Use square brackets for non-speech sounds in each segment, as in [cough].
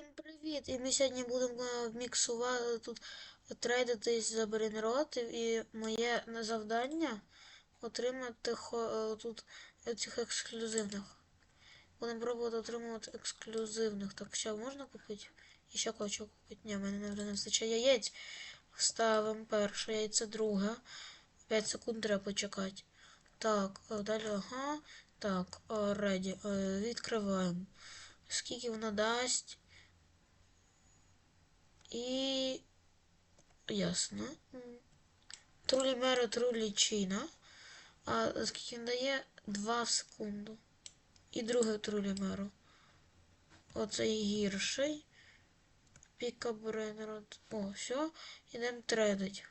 Всім привіт! І ми сьогодні будемо е, міксувати тут трейдитись за брейнротів і моє завдання отримати е, тут цих ексклюзивних. Будемо пробувати отримувати ексклюзивних. Так, ще можна купити? І ще хочу купити. Ні, мене не вистачає яєць. Ставимо перше яйце, друге. 5 секунд треба почекати. Так, е, далі, ага. Так, реді. Відкриваємо. Скільки воно дасть? І. Ясно. Трулі меро, трулі чина. А скільки він дає? 2 в секунду. І друге трулі меро. Оцей гірший. Піка Брейнрод. О, все. Ідемо трейдить.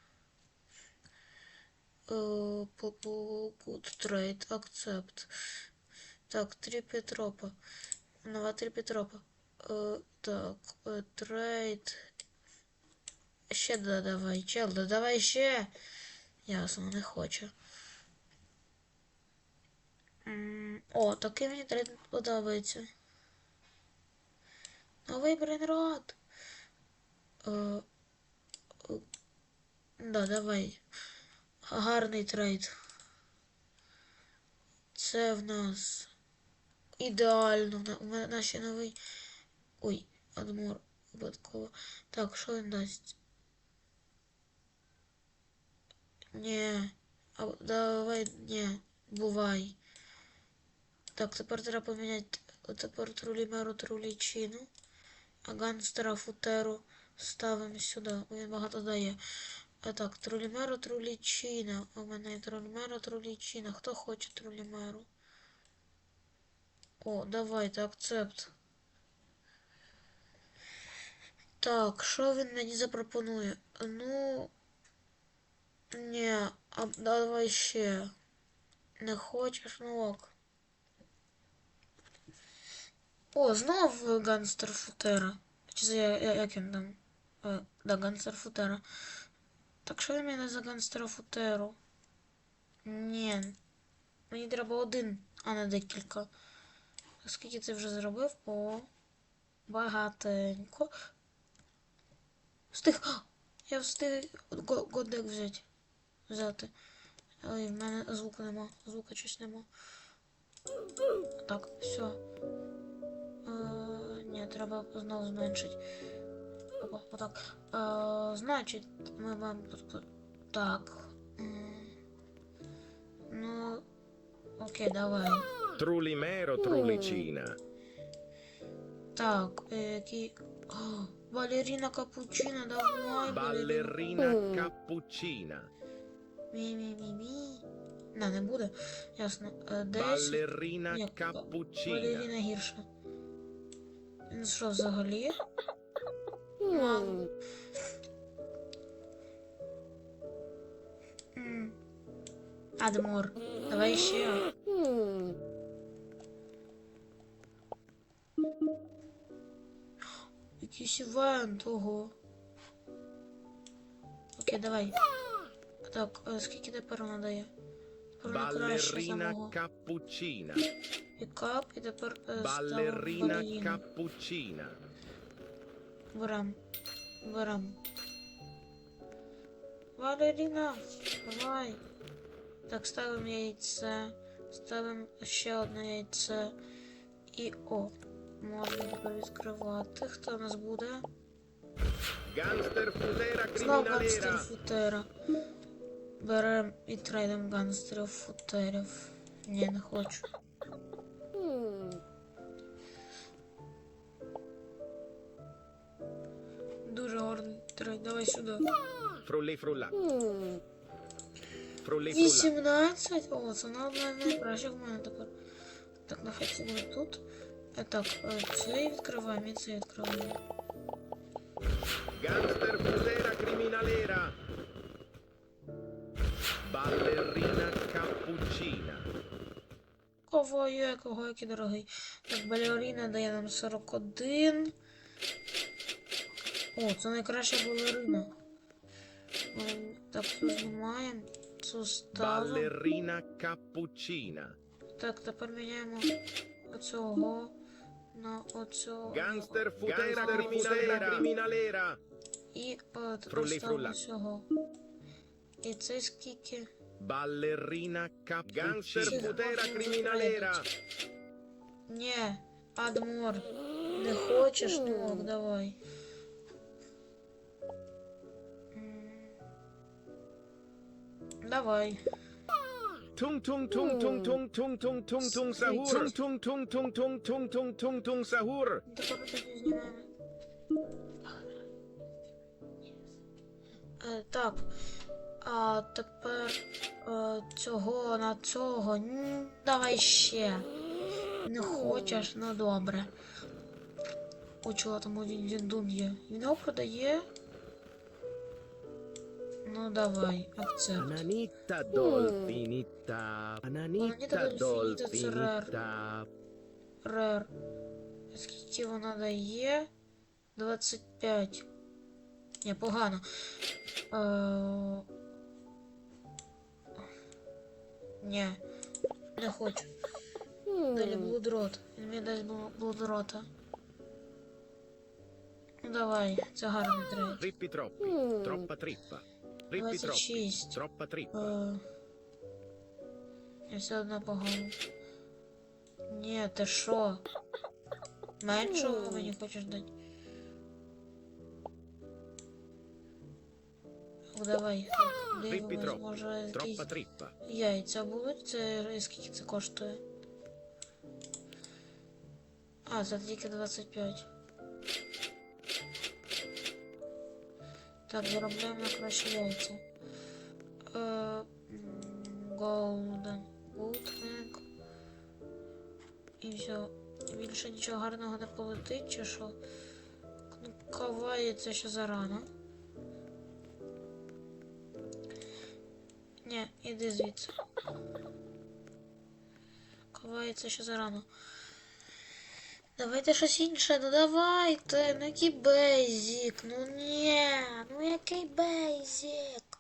Good trade. Accept. Так, три Петропа. Нова три Петропа. Е, так, е, трейд. Ще додавай, чел, додавай ще. Ясно, не хоче. М, О, такий мені трейд подобається. Новий брейнрод. Е, да, давай. Гарний трейд. Це в нас ідеально. У мене наші новий. Ой, адмор випадково. Так, що він дасть? Ні. А, давай, ні, бувай. Так, тепер треба поміняти. Тепер трулімеру трулічину. А ганстера футеру ставимо сюди. Він багато дає. А так, трулімеру трулічина. У мене є трулімеру трулічина. Хто хоче трулімеру? О, давайте, акцепт. Так, що він мені запропонує? Ну. Ні, а давай ще. Не хочеш, ну ок. О, знов ганстер футера. Чи це як він там? Е, да, ганстер футера. Так що він мені за ганстера футеру? Ні. Мені треба один, а не декілька. Скільки ти вже зробив? О, багатенько. Встиг! [gasps] Я встиг го- годек взяти. Взяти. Ой, в мене звуку нема. Звука щось нема. Так, все. Е, ні, треба знову зменшити. Опа, отак. Е, значить, ми маємо тут. Так. Ну. Окей, давай. Trulimero Trulicina. Так, е, який. О, балерина капучино, давай, балерина. Ballerina. Мі-мі-мі-мі. На, не буде. Ясно. Е, Десь. Ні, cappuccina. балерина гірша. Він що, взагалі? Мало. Адмор. Давай ще. Якийсь івент, ого. Окей, давай. Так, е, скільки тепер вона дає? Тепер вона краще самого. Пікап і тепер е, ставимо Ballerina Берем. Берем. Балерина, давай. Так, ставимо яйце. Ставимо ще одне яйце. І о. Можна тепер відкривати. Хто у нас буде? Gangster futera Знов criminalera. футера. Берем і трейдом ганстерів футерів. Ні, не хочу. Дуже гарний трейд. Давай сюди. Frulli frulla. Frulli frulla. 18. О, це на одна з найкращих в мене тепер. Так, нехай це буде тут. Е, Так, е, цей відкриваємо і цей відкриваємо. Gangster балерина капучина. Ковоє, кого який дорогий. Так, балерина дає нам 41. О, це найкраща балерина. Ну, так, знімаємо. Суставу. Балерина капучина. Так, тепер міняємо оцього на оцього. Гангстер футера криміналера. І е, от, оставимо цього. І це скільки? Ballerina cappuccina. Gangster Sì. futera criminalera. Ні, Адмор. Не хочеш, ну ок, давай. М. Давай. Tung tung tung tung tung tung tung tung tung sahur. Tung tung tung tung tung tung tung tung sahur. Тепер тоді знімаємо. Е, так. А тепер е, цього на цього. Давай ще. Не хочеш, ну добре. Чого там один діндун є? Він його продає. Ну давай, dolfinita. Ananita dolfinita, це рар. Рер. Скільки вона дає? 25. Ні, погано. Е... Ні, не хочу. Далі блудрот. Він мені дасть блу- блудрота. Ну давай, це гарний трейд. Troppi. Troppa trippa. Trippi troppi. 26. Troppa trippa. Е... Я все одно погано. Ні, ти що? Меншого мені хочеш дати? Ну, давай, дивимось, може якісь яйця будуть, це скільки це коштує? А, це тільки 25. Так, заробляємо краще яйця. Е, Golden. Goldbank. І все. Більше нічого гарного не полетить, чи що? Ну, Каває це ще зарано. Ні, іди звідси. Каває це ще зарано. Давайте щось інше, ну давайте, ну який бейзік, ну ні, ну який бейзік.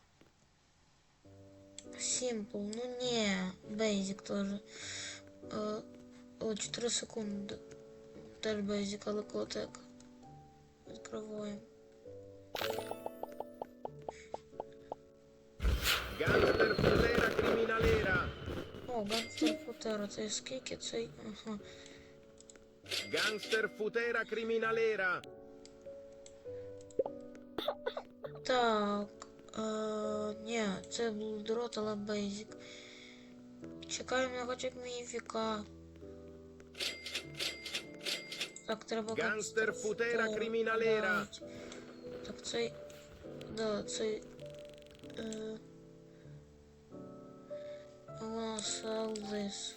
Симпл, ну ні, бейзік теж. Е, О, 4 секунди. Теж бейзік, але котик. Відкриваємо. Gangster futera criminalera. О, гангстер футера, це скільки цей. Ага. Gangster futera criminalera. Так. Е, ні, це блудрот, але бейзік. Чекаємо на хоча б міфіка. Так, треба Гангстер гангстер футера футера криміналера. Так, цей. Да, цей. Е, This.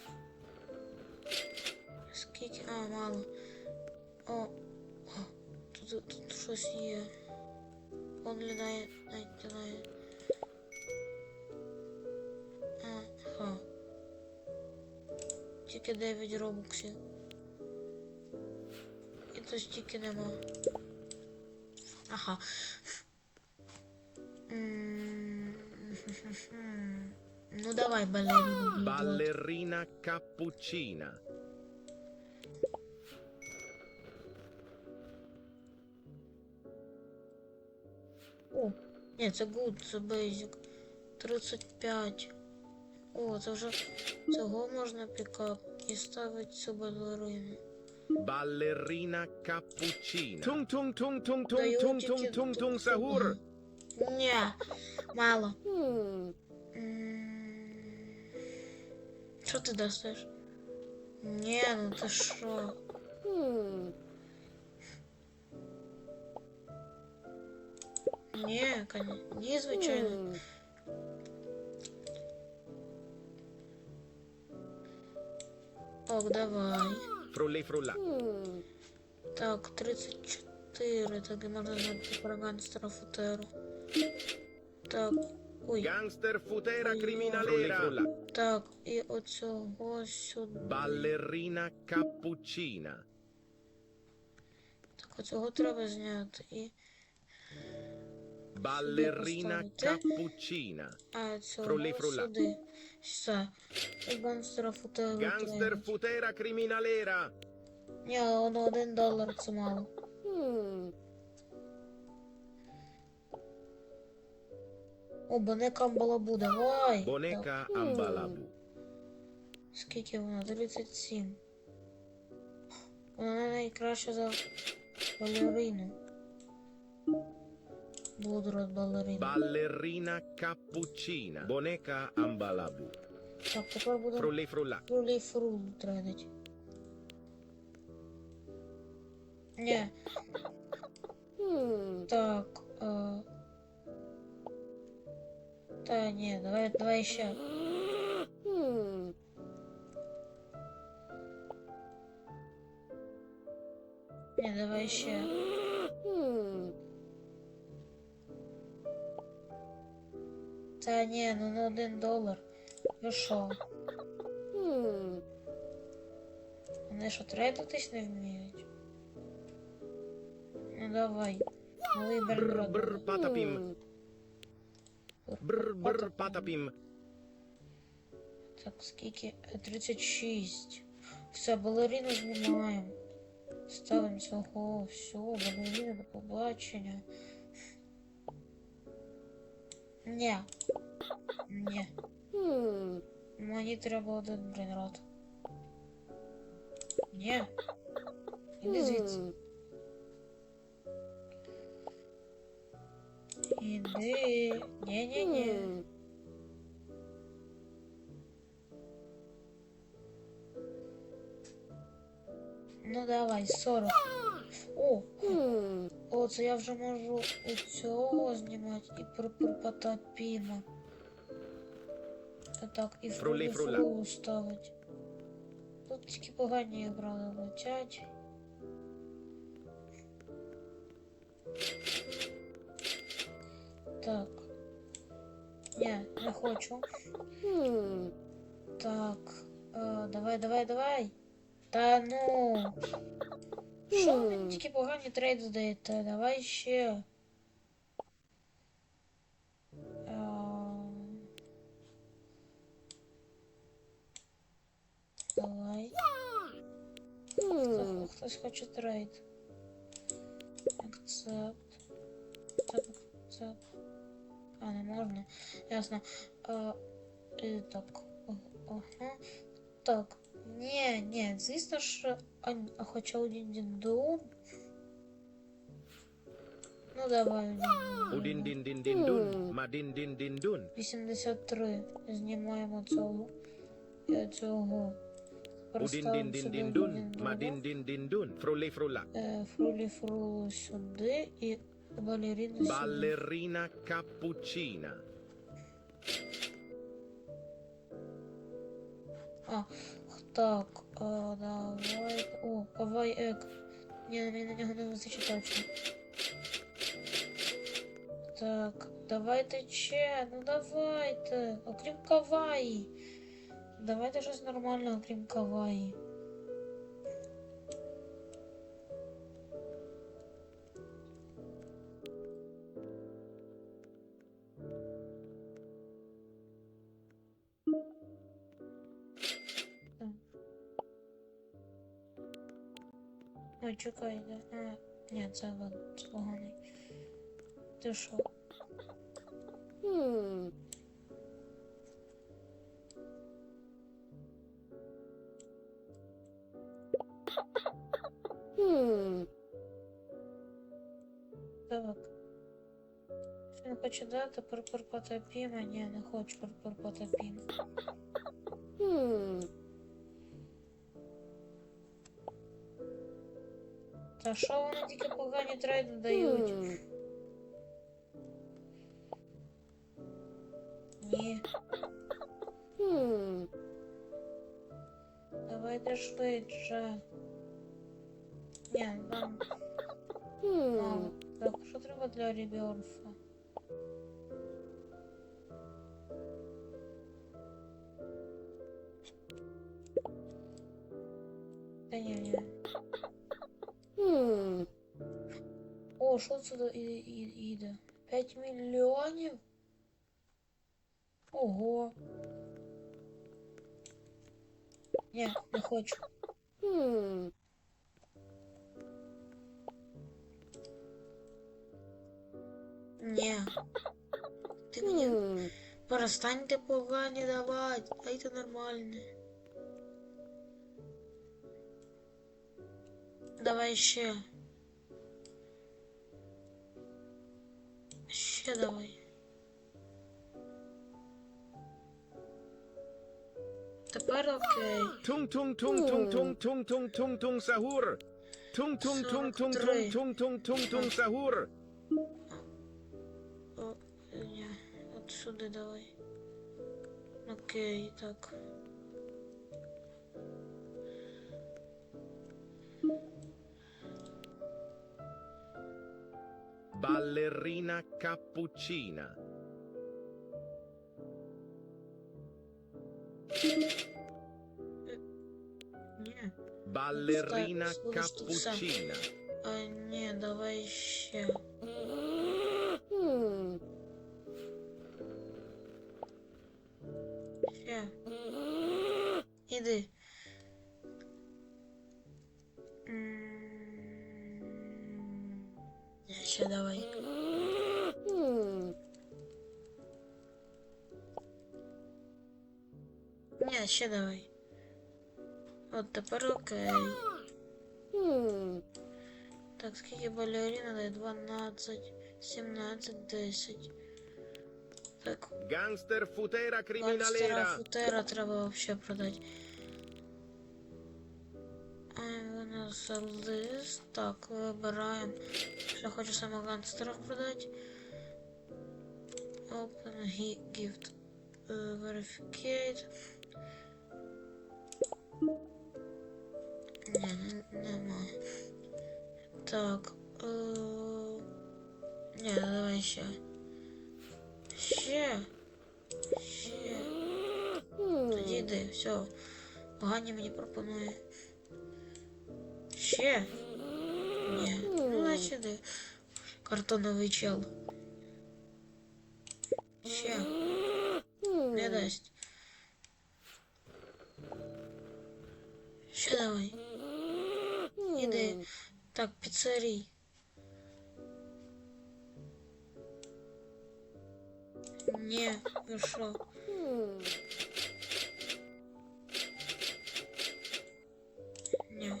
Скільки? А, мало. О, о тут, тут щось є. Навіть літає. Ага. Тільки 9 робоксів. І то стільки нема. Ага. М, Ну давай, балерину. Ballerina cappuccina. О, ні, це good, це basic. 35. О, це вже цього можна пікап і ставити цю балерину. Ballerina cappuccina. Tung tung tung tung tung Даю tung тільки tung tung tung тут. sahur. Ні, мало. Что ты достаешь? Не, ну ты что? Не, конечно, незвычайно. Ок, давай. Фрулей фруля. Так, 34. Так, и можно забыть про гангстеров Так, Ой. Gangster futera Ой, criminalera. Так, і оцього сюди. Ballerina cappuccina. Так, оцього треба зняти. І. Ballerina поставити. cappuccina. А цього Фрулі, фруля. сюди. Все. І гангстера футеру. Gangster треба. futera criminalera. Ні, воно один долар це мало. О, бонека амбалабу, давай. Boneka Ambalabu. Скільки вона? 37. Вона найкраща за балерину. Блудрот балерина. Ballerina cappuccina. Boneka Ambalabu. Так, тепер будемо Frulli frulla. фрулі фрул тренить. Ні. Так. Е... Та ні, давай, давай ще. Ні, давай ще. Та ні, ну на один долар. Ви що? Вони що трейдитись не вміють? Ну давай. Новий Brr берброд. brr patapim. Brr brr patapim. Так, скільки? Е, 36. Все, балерину знімаємо. Ставимо цього. Все, балерина, до побачення. Ні. Ні. Мені треба один брейнрот. Ні. Іди звідси. Іди. Ні-ні-ні. Ну давай, 40. О, о, це я вже можу у цього знімати і про про потопіма. Так, і Фрулі, фрулі фруля. фрулу ставити. Тут тільки погані грали летять. Так. Ні, не хочу. Так. Е, давай, давай, давай. Та ну. Що ви мені тільки погані трейд здаєте? Давай ще. Е, Давай. Хто- Хтось хоче трейд. Акцепт. Так, акцепт. А, не можна. Ясно. А, і так. О- Ага. Так. Ні, ні, звісно ж, а, а хоча один діндун. Ну давай один Udin din din din dun. Madin din din dun. 83. Знімаємо цього. е, Цього. Udin din Переставимо din сюди din один dun. Madin din din dun. Frulli frulla. Е, Фрулі фрулу сюди і сюди. Ballerina cappuccina. А, так, а, давай. О, давай ек. Ні, мені на нього не вистачить точно. Так, давайте ще, ну давайте. Окрім каваї. Давайте щось нормальне, окрім каваї. Чекай, де. А, ні, це вон, це поганий. Ти що? Так. Він хоче дати перпер потопіма? Ні, не хочу перпер потопіма. Та що вони тільки погані трейди дають? Ні. Давайте швидше. Ні, нам мало. Так, що треба для реберфа? Та ні, ні. Полшунцо и и и іде? 5 миллионов Ого. не не хочу. не ты мне перестань ты мені не давать а это нормальне. Давай ще. ще давай. Тепер окей. Тум-тум-тум-тум-тум-тум-тум-тум сахур. Тум-тум-тум-тум-тум-тум-тум-тум сахур. О, ні, отсюди давай. Окей, так. Ballerina cappuccina. Ballerina cappuccina. А, не, давай. ще давай. От тепер окей. Так, скільки балерина дає? 12, 17, 10. Так, Gangster futera гангстера criminalera. футера треба вообще продати. Ай, вона за лист. Так, вибираємо. Я хочу саме гангстеров продати. Open he- gift. Е, Verificate. Ні, не- немає. Так. Е... Ні, давай ще. Ще. Ще. Тоді йди, все. Ганя мені пропонує. Ще. Ні. Ну, значить йди. Картоновий чел. шари не нашел. Не.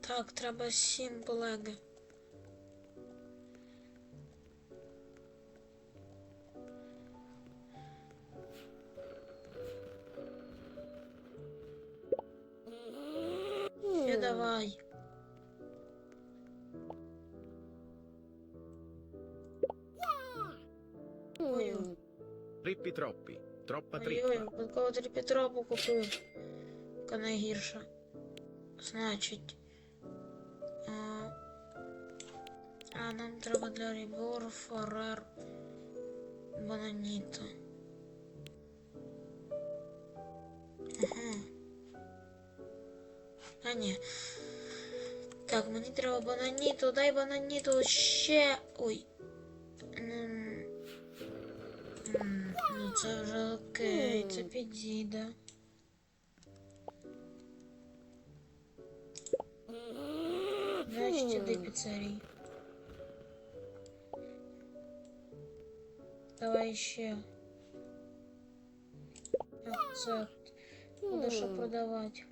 Так, треба сім. давай. Ой, Trippi troppi. Troppa ой, trippa. випадково три Петропу купив. Яка найгірша. Значить. А, а нам треба для Рібор, Форер, Бонаніто. А ні. Так, мені треба бананіто, дай бананіто ще. Ой. М, м, Ну це вже окей, це підійде. Значить, іди піцерій. Давай ще. Акцепт. Буде що продавати.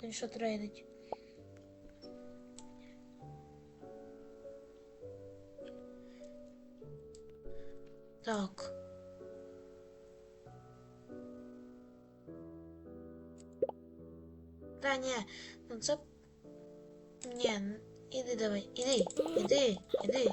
Буде що трейдить. Так. Та ні, ну це. Ні, н- іди давай, іди, іди, іди.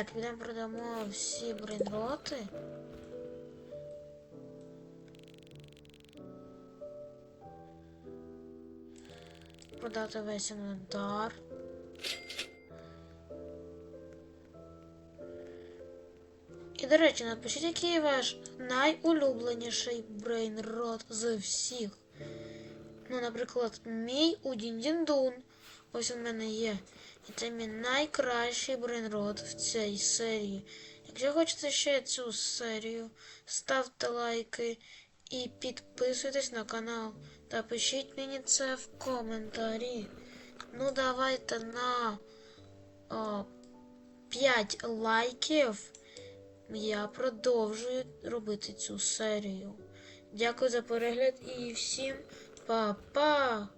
Так, підемо продамо всі брейнроти. Продати весь інвентар. І, до речі, напишіть, який ваш найулюбленіший брейнрот з всіх. Ну, наприклад, мій у Діндіндун. Ось у мене є. І це мій найкращий брейнрот в цій серії. Якщо хочете ще цю серію, ставте лайки І підписуйтесь на канал та пишіть мені це в коментарі. Ну, давайте на о, 5 лайків. Я продовжую робити цю серію. Дякую за перегляд і всім па-па!